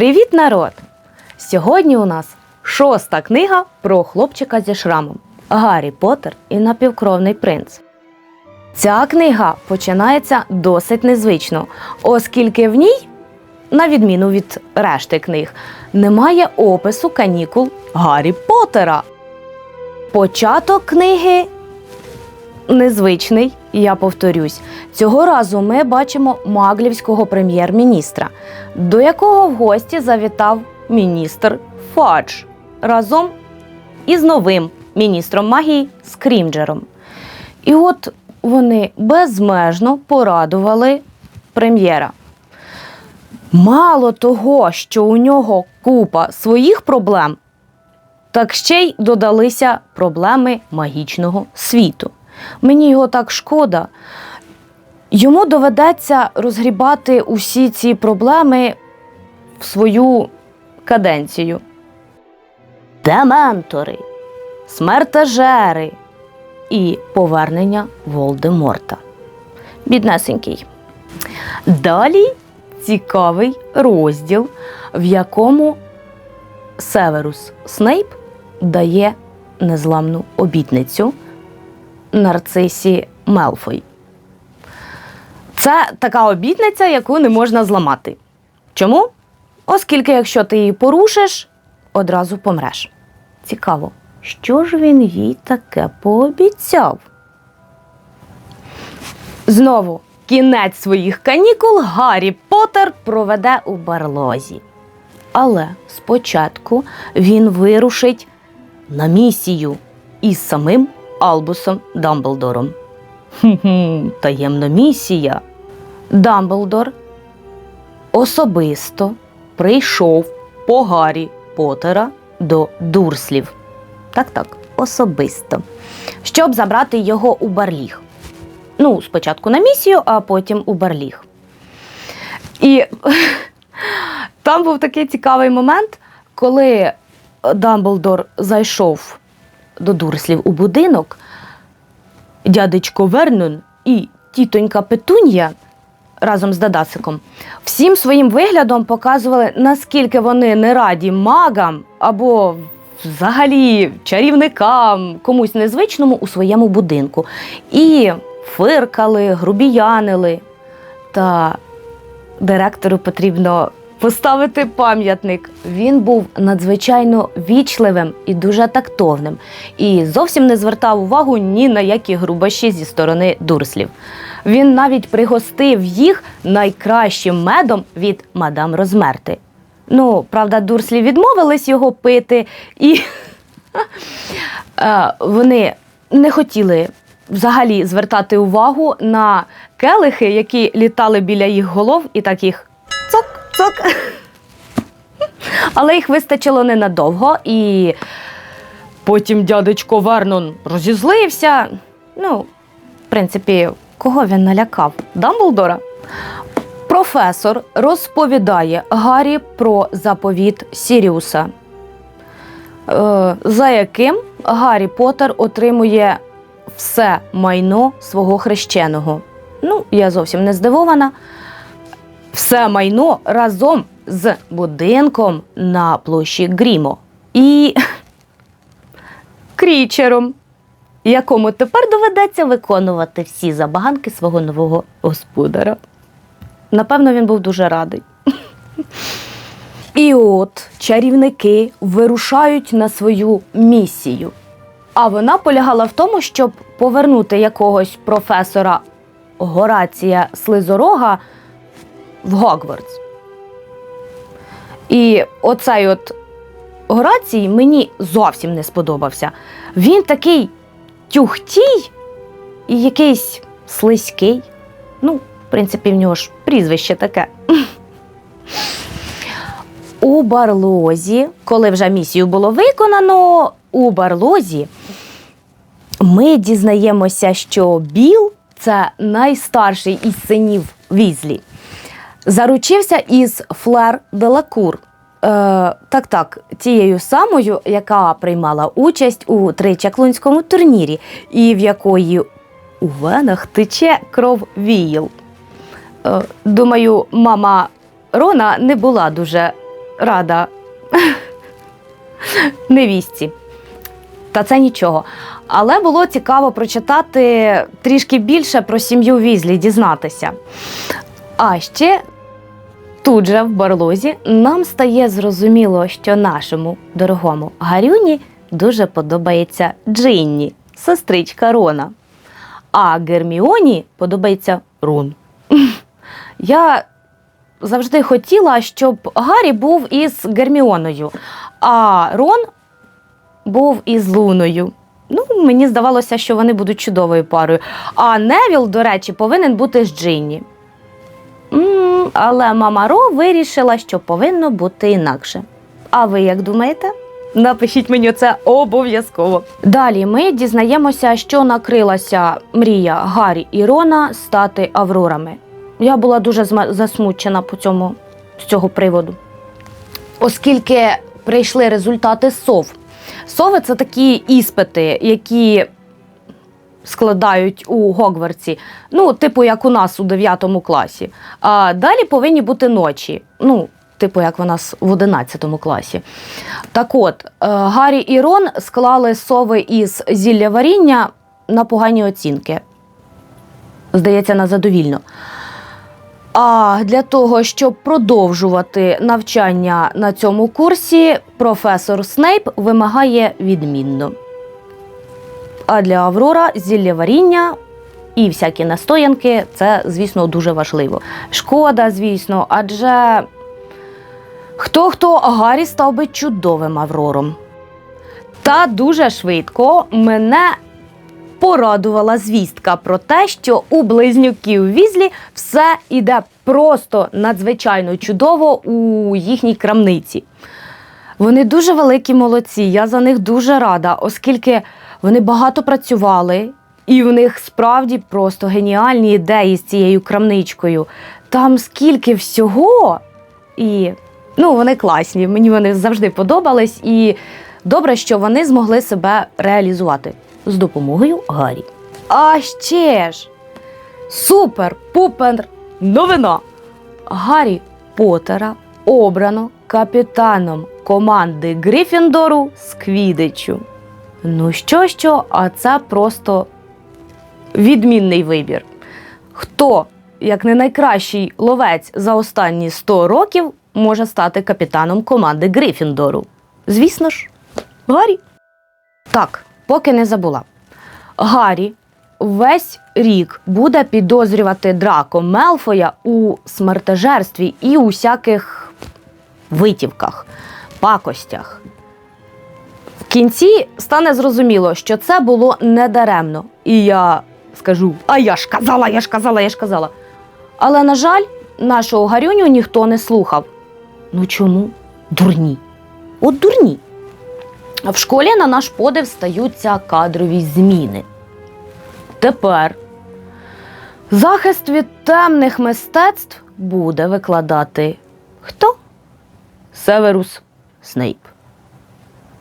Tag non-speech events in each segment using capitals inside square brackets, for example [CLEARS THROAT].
Привіт, народ! Сьогодні у нас шоста книга про хлопчика зі шрамом Гаррі Поттер і напівкровний принц. Ця книга починається досить незвично, оскільки в ній, на відміну від решти книг, немає опису канікул Гаррі Поттера. Початок книги незвичний, я повторюсь. Цього разу ми бачимо маглівського прем'єр-міністра, до якого в гості завітав міністр Фадж разом із новим міністром магії Скрімджером. І от вони безмежно порадували прем'єра. Мало того, що у нього купа своїх проблем, так ще й додалися проблеми магічного світу. Мені його так шкода. Йому доведеться розгрібати усі ці проблеми в свою каденцію. Дементори, смертежери і повернення Волдеморта. Біднесенький. Далі цікавий розділ, в якому Северус Снейп дає незламну обітницю нарцисі Мелфой. Це така обітниця, яку не можна зламати. Чому? Оскільки, якщо ти її порушиш, одразу помреш. Цікаво, що ж він їй таке пообіцяв? Знову кінець своїх канікул Гаррі Поттер проведе у барлозі. Але спочатку він вирушить на місію із самим Албусом Дамблдором. Хм-хм, таємна місія. Дамблдор особисто прийшов по Гаррі Поттера до Дурслів. Так, так, особисто. Щоб забрати його у Барліг. Ну, спочатку на місію, а потім у Барліг. І [LAUGHS] там був такий цікавий момент, коли Дамблдор зайшов до Дурслів у будинок, дядечко Вернон і тітонька Петунья разом з Дадасиком всім своїм виглядом показували, наскільки вони не раді магам або взагалі чарівникам, комусь незвичному у своєму будинку. І фиркали, грубіянили. Та директору потрібно поставити пам'ятник. Він був надзвичайно вічливим і дуже тактовним, і зовсім не звертав увагу ні на які грубаші зі сторони дурслів. Він навіть пригостив їх найкращим медом від мадам Розмерти. Ну, правда, дурслі відмовились його пити, і [LAUGHS] е, вони не хотіли взагалі звертати увагу на келихи, які літали біля їх голов, і так їх цок-цок. Але їх вистачило ненадовго, і потім дядечко Вернон розізлився. Ну, в принципі, кого він налякав? Дамблдора. Професор розповідає Гаррі про заповіт Сіріуса, е, за яким Гаррі Поттер отримує все майно свого хрещеного. Ну, я зовсім не здивована. Все майно разом з будинком на площі Грімо і [LAUGHS] крічером, якому тепер доведеться виконувати всі забаганки свого нового господара. Напевно, він був дуже радий. [LAUGHS] І от чарівники вирушають на свою місію. А вона полягала в тому, щоб повернути якогось професора Горація Слизорога в Гогвардс. І оцей от Горацій мені зовсім не сподобався. Він такий тюхтій і якийсь слизький. Ну, в принципі, в нього ж прізвище таке. [LAUGHS] У барлозі, коли вже місію було виконано, у барлозі ми дізнаємося, що Біл це найстарший із синів Візлі. Заручився із Флер Делакур. Е, так, так, тією самою, яка приймала участь у тричаклунському турнірі, і в якої у венах тече кров віїл. Е, думаю, мама Рона не була дуже рада [LAUGHS] невістці. Та це нічого. Але було цікаво прочитати трішки більше про сім'ю Візлі, дізнатися. А ще тут же в барлозі нам стає зрозуміло, що нашому дорогому Гарюні дуже подобається Джинні, сестричка Рона. А Герміоні подобається Рон. [LAUGHS] Я завжди хотіла, щоб Гаррі був із Герміоною, а Рон був із Луною. Ну, мені здавалося, що вони будуть чудовою парою. А Невіл, до речі, повинен бути з Джинні. Але мама Ро вирішила, що повинно бути інакше. А ви як думаєте? Напишіть мені це обов'язково. Далі ми дізнаємося, що накрилася мрія Гаррі і Рона стати аврорами. Я була дуже засмучена по цьому, з цього приводу. Оскільки прийшли результати сов. Сови це такі іспити, які складають у Гогвартсі, ну, типу, як у нас у 9 класі. А далі повинні бути ночі. Ну, типу, як у нас в 11 класі. Так от, е, Гаррі і Рон склали сови із зілля варіння на погані оцінки. Здається, на задовільно. А для того, щоб продовжувати навчання на цьому курсі, професор Снейп вимагає відмінно. А для Аврора зілля варіння і всякі настоянки це, звісно, дуже важливо. Шкода, звісно, адже хто хто Гаррі став би чудовим Аврором. Та дуже швидко мене порадувала звістка про те, що у близнюків Візлі все іде просто надзвичайно чудово у їхній крамниці. Вони дуже великі молодці. Я за них дуже рада, оскільки вони багато працювали, і в них справді просто геніальні ідеї з цією крамничкою. Там скільки всього, і ну, вони класні. Мені вони завжди подобались, і добре, що вони змогли себе реалізувати з допомогою Гаррі. А ще ж супер-пупер новина! Гаррі Поттера обрано капітаном команди Грифіндору з Квідичу. Ну що, що, а це просто відмінний вибір. Хто, як не найкращий ловець за останні 100 років, може стати капітаном команди Грифіндору? Звісно ж, Гаррі. Так, поки не забула. Гаррі весь рік буде підозрювати Драко Мелфоя у смертежерстві і у всяких витівках, пакостях. Кінці стане зрозуміло, що це було недаремно. І я скажу: а я ж казала, я ж казала, я ж казала. Але, на жаль, нашого Гарюню ніхто не слухав. Ну чому? Дурні. От дурні. В школі на наш подив стаються кадрові зміни. Тепер захист від темних мистецтв буде викладати хто? Северус Снейп.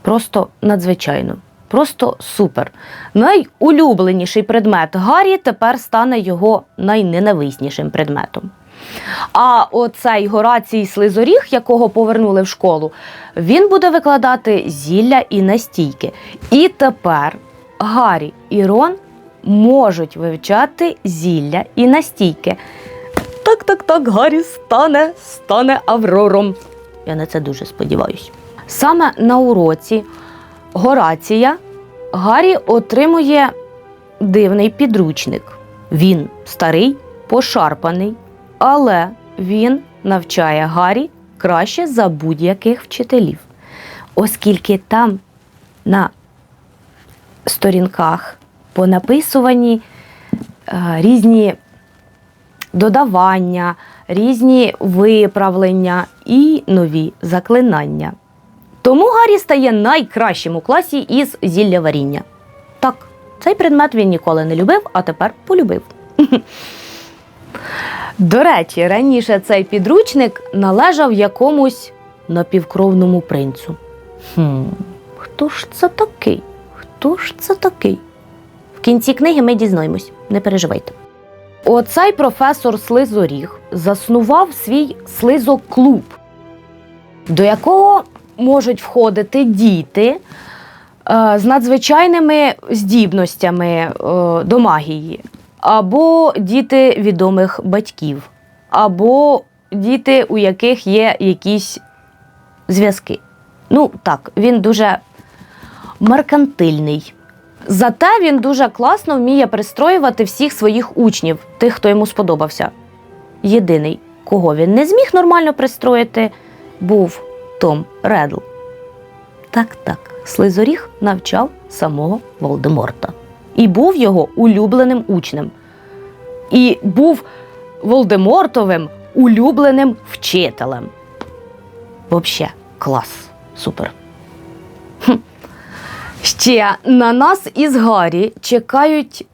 Просто надзвичайно, просто супер. Найулюбленіший предмет Гаррі тепер стане його найненависнішим предметом. А оцей Горацій Слизоріг, якого повернули в школу, він буде викладати зілля і настійки. І тепер Гаррі і Рон можуть вивчати зілля і настійки. Так, так, так, Гаррі стане, стане Аврором. Я на це дуже сподіваюся. Саме на уроці Горація Гаррі отримує дивний підручник. Він старий, пошарпаний, але він навчає Гаррі краще за будь-яких вчителів, оскільки там на сторінках понаписувані е, різні додавання, різні виправлення і нові заклинання. Тому Гаррі стає найкращим у класі із зілля варіння. Так, цей предмет він ніколи не любив, а тепер полюбив. До речі, раніше цей підручник належав якомусь напівкровному принцу. Хм, хто ж це такий? Хто ж це такий? В кінці книги ми дізнаємось, не переживайте. Оцей професор Слизоріг заснував свій слизоклуб. до якого можуть входити діти е, з надзвичайними здібностями е, до магії, або діти відомих батьків, або діти, у яких є якісь зв'язки. Ну, так, він дуже меркантильний. Зате він дуже класно вміє пристроювати всіх своїх учнів, тих, хто йому сподобався. Єдиний, кого він не зміг нормально пристроїти, був Том Редл. Так, так, Слизоріг навчав самого Волдеморта. І був його улюбленим учнем. І був Волдемортовим улюбленим вчителем. Взагалі, клас, супер. Хм. Ще на нас із Гаррі чекають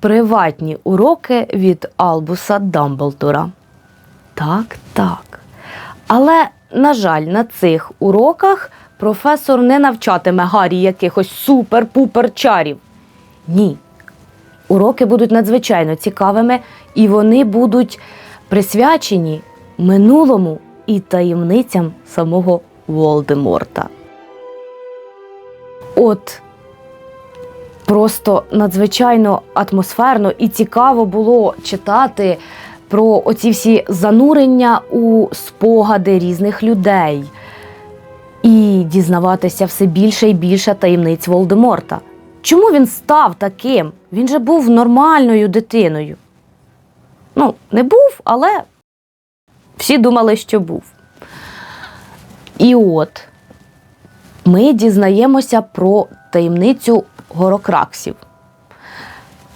приватні уроки від Албуса Дамблдора. Так, так. Але, на жаль, на цих уроках професор не навчатиме Гаррі якихось супер-пупер чарів. Ні. Уроки будуть надзвичайно цікавими, і вони будуть присвячені минулому і таємницям самого Волдеморта. От просто надзвичайно атмосферно і цікаво було читати про оці всі занурення у спогади різних людей і дізнаватися все більше і більше таємниць Волдеморта. Чому він став таким? Він же був нормальною дитиною. Ну, не був, але всі думали, що був. І от ми дізнаємося про таємницю горокраксів.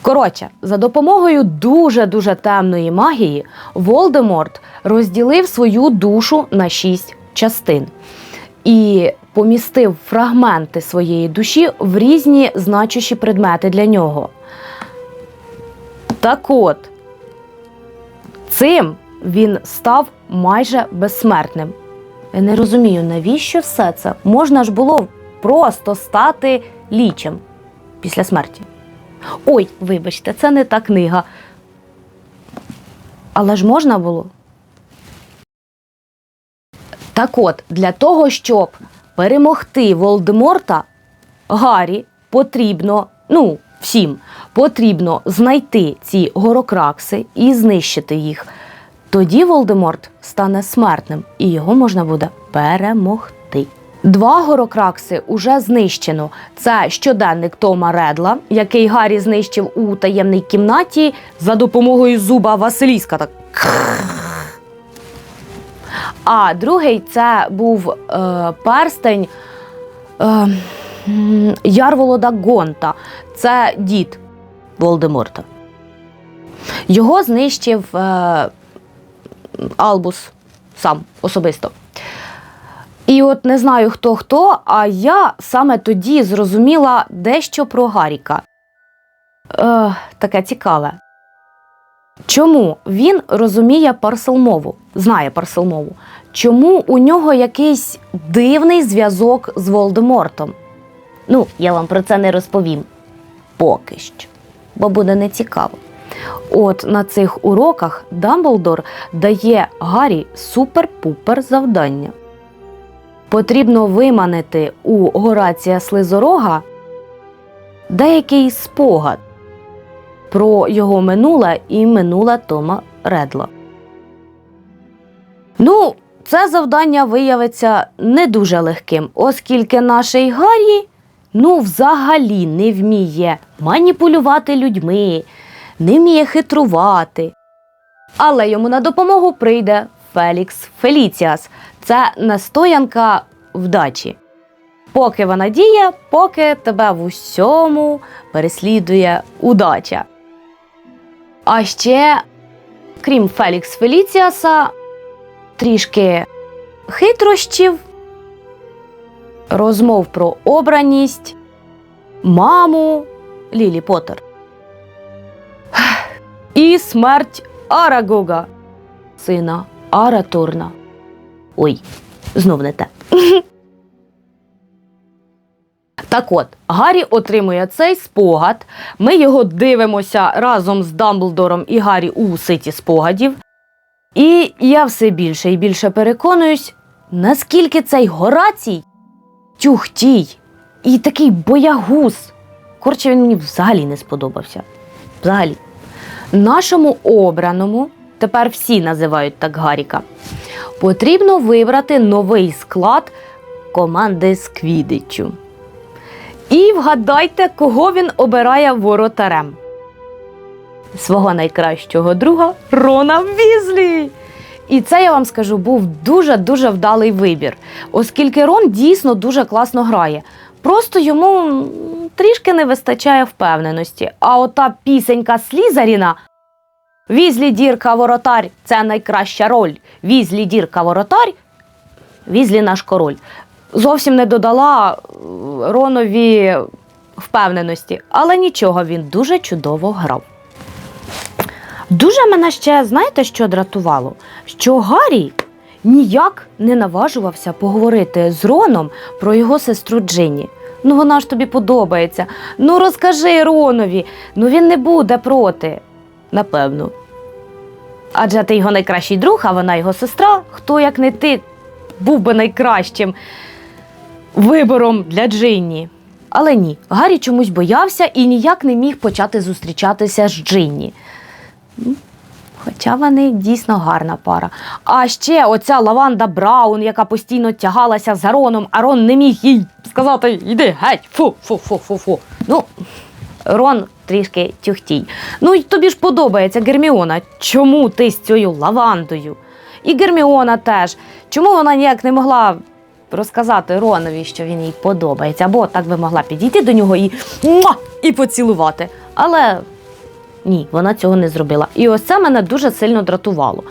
Коротше, за допомогою дуже-дуже темної магії Волдеморт розділив свою душу на шість частин і помістив фрагменти своєї душі в різні значущі предмети для нього. Так от, цим він став майже безсмертним. Я не розумію, навіщо все це? Можна ж було просто стати лічем після смерті. Ой, вибачте, це не та книга. Але ж можна було. Так от, для того, щоб перемогти Волдеморта, Гаррі потрібно, ну, всім потрібно знайти ці горокракси і знищити їх. Тоді Волдеморт стане смертним і його можна буде перемогти. Два горокракси уже знищено. Це щоденник Тома Редла, який Гаррі знищив у таємній кімнаті за допомогою зуба Василіска. Так. А другий це був е, перстень е, Ярволода Гонта. Це дід Волдеморта. Його знищив е, Албус сам особисто. І от не знаю хто хто, а я саме тоді зрозуміла дещо про Гаріка. Е, таке цікаве. Чому він розуміє парселмову, знає парселмову? Чому у нього якийсь дивний зв'язок з Волдемортом? Ну, я вам про це не розповім поки що, бо буде нецікаво. От на цих уроках Дамблдор дає Гаррі супер-пупер завдання. Потрібно виманити у Горація Слизорога деякий спогад про його минуле і минуле Тома Редла. Ну, це завдання виявиться не дуже легким, оскільки наш Гаррі ну, взагалі не вміє маніпулювати людьми, не вміє хитрувати. Але йому на допомогу прийде Фелікс Феліціас. Це настоянка вдачі. Поки вона діє, поки тебе в усьому переслідує удача. А ще, крім Фелікс Феліціаса, трішки хитрощів, розмов про обраність, маму Лілі Поттер. І смерть Арагога, сина Аратурна. Ой, знов не те. [LAUGHS] Так от, Гаррі отримує цей спогад. Ми його дивимося разом з Дамблдором і Гаррі у ситі спогадів. І я все більше і більше переконуюсь, наскільки цей Горацій тюхтій і такий боягуз. Коротше, він мені взагалі не сподобався. Взагалі. Нашому обраному, тепер всі називають так Гаріка, потрібно вибрати новий склад команди з Квідичу. І вгадайте, кого він обирає воротарем. Свого найкращого друга Рона Візлі. І це я вам скажу був дуже-дуже вдалий вибір, оскільки Рон дійсно дуже класно грає. Просто йому трішки не вистачає впевненості. А ота пісенька Слізаріна Візлі дірка воротар це найкраща роль. Візлі дірка воротар, Візлі наш король. Зовсім не додала е, Ронові впевненості, але нічого, він дуже чудово грав. Дуже мене ще, знаєте, що дратувало? Що Гаррі ніяк не наважувався поговорити з Роном про його сестру Джинні. Ну вона ж тобі подобається. Ну розкажи Ронові, ну він не буде проти. Напевно. Адже ти його найкращий друг, а вона його сестра. Хто, як не ти, був би найкращим вибором для Джинні. Але ні, Гаррі чомусь боявся і ніяк не міг почати зустрічатися з Джинні. Хоча вони дійсно гарна пара. А ще оця Лаванда Браун, яка постійно тягалася за Роном, а Рон не міг їй сказати Іди геть, фу, фу, фу, фу, фу. Ну, Рон трішки тюхтій. Ну й тобі ж подобається Герміона. Чому ти з цією лавандою? І Герміона теж. Чому вона ніяк не могла розказати Ронові, що він їй подобається? Або так би могла підійти до нього і, і поцілувати. Але ні, вона цього не зробила. І ось це мене дуже сильно дратувало.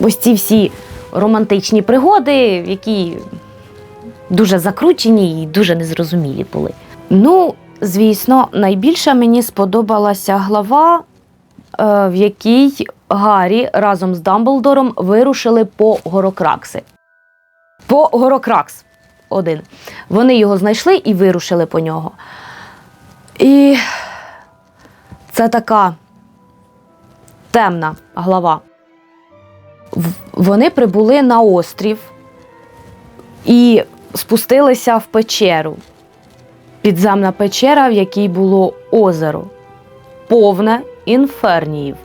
Ось ці всі романтичні пригоди, які дуже закручені і дуже незрозумілі були. Ну, звісно, найбільше мені сподобалася глава, е, в якій Гаррі разом з Дамблдором вирушили по Горокракси. По Горокракс один. Вони його знайшли і вирушили по нього. І це така темна глава. Вони прибули на острів і спустилися в печеру. Підземна печера, в якій було озеро, повне інферніїв.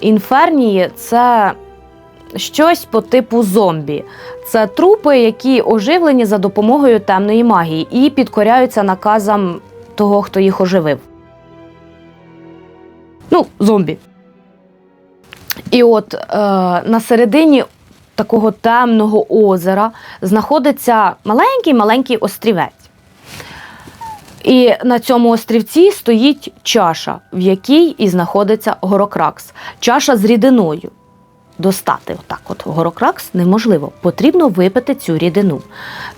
Інфернії це щось по типу зомбі. Це трупи, які оживлені за допомогою темної магії і підкоряються наказам того, хто їх оживив. Ну, зомбі. І от е, на середині такого темного озера знаходиться маленький-маленький острівець. І на цьому острівці стоїть чаша, в якій і знаходиться горокракс. Чаша з рідиною. Достати отак от горокракс неможливо. Потрібно випити цю рідину.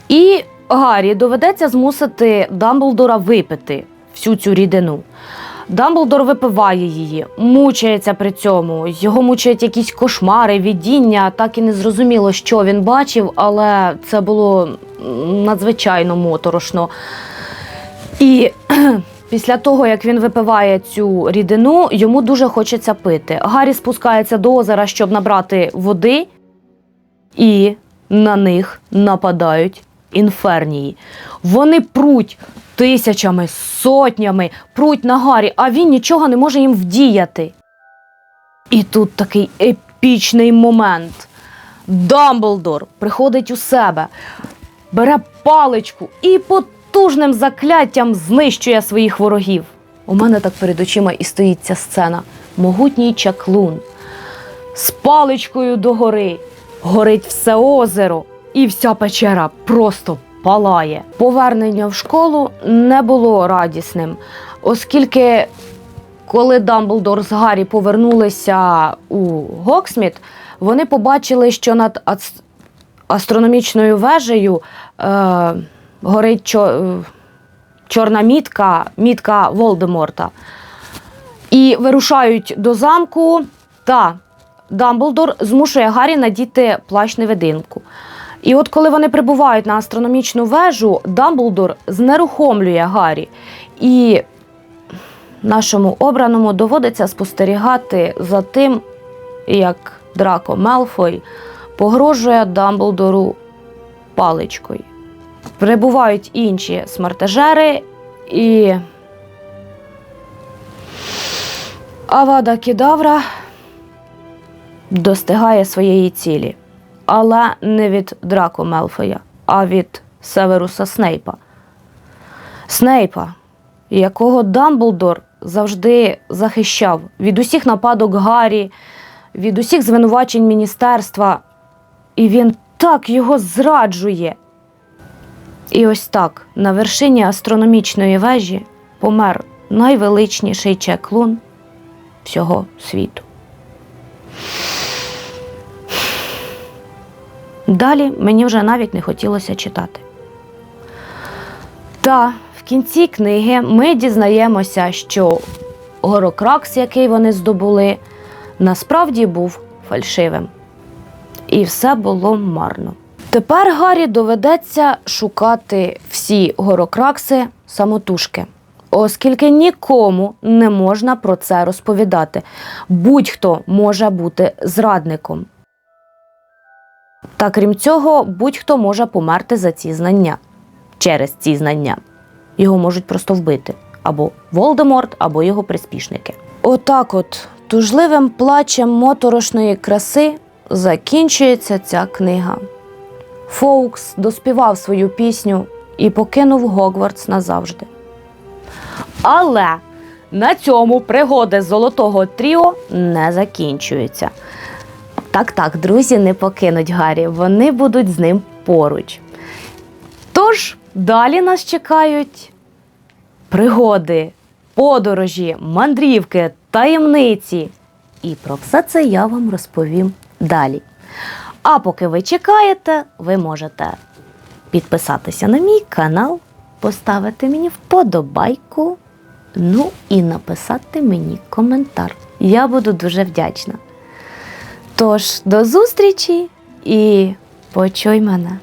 І Гаррі доведеться змусити Дамблдора випити всю цю рідину. Дамблдор випиває її, мучається при цьому. Його мучають якісь кошмари, видіння. Так і не зрозуміло, що він бачив, але це було надзвичайно моторошно. І [CLEARS THROAT] після того, як він випиває цю рідину, йому дуже хочеться пити. Гаррі спускається до озера, щоб набрати води, і на них нападають інфернії. Вони пруть тисячами, сотнями, пруть на Гаррі, а він нічого не може їм вдіяти. І тут такий епічний момент. Дамблдор приходить у себе, бере паличку і потужним закляттям знищує своїх ворогів. У мене так перед очима і стоїть ця сцена. Могутній чаклун з паличкою догори. Горить все озеро, і вся печера просто палає. Повернення в школу не було радісним, оскільки коли Дамблдор з Гаррі повернулися у Гоксміт, вони побачили, що над ац- астрономічною вежею е, горить чо, е, чорна мітка, мітка Волдеморта. І вирушають до замку, та Дамблдор змушує Гаррі надіти плащ невидимку. І от коли вони прибувають на астрономічну вежу, Дамблдор знерухомлює Гаррі. І нашому обраному доводиться спостерігати за тим, як Драко Мелфой погрожує Дамблдору паличкою. Прибувають інші смертежери і. Авада Кедавра достигає своєї цілі, але не від Драко Мелфоя, а від Северуса Снейпа. Снейпа, якого Дамблдор завжди захищав від усіх нападок Гаррі, від усіх звинувачень міністерства, і він так його зраджує. І ось так, на вершині астрономічної вежі помер найвеличніший чеклун всього світу. Далі мені вже навіть не хотілося читати. Та в кінці книги ми дізнаємося, що горокракс, який вони здобули, насправді був фальшивим. І все було марно. Тепер Гаррі доведеться шукати всі горокракси самотужки, оскільки нікому не можна про це розповідати. Будь-хто може бути зрадником. Та крім цього, будь-хто може померти за ці знання через ці знання. Його можуть просто вбити або Волдеморт, або його приспішники. Отак, от тужливим плачем моторошної краси закінчується ця книга. Фоукс доспівав свою пісню і покинув Гогвартс назавжди. Але на цьому пригоди золотого тріо не закінчуються. Так, так, друзі не покинуть Гаррі, вони будуть з ним поруч. Тож далі нас чекають пригоди, подорожі, мандрівки, таємниці. І про все це я вам розповім далі. А поки ви чекаєте, ви можете підписатися на мій канал, поставити мені вподобайку, ну і написати мені коментар. Я буду дуже вдячна. Тож, до зустрічі і почуй мене!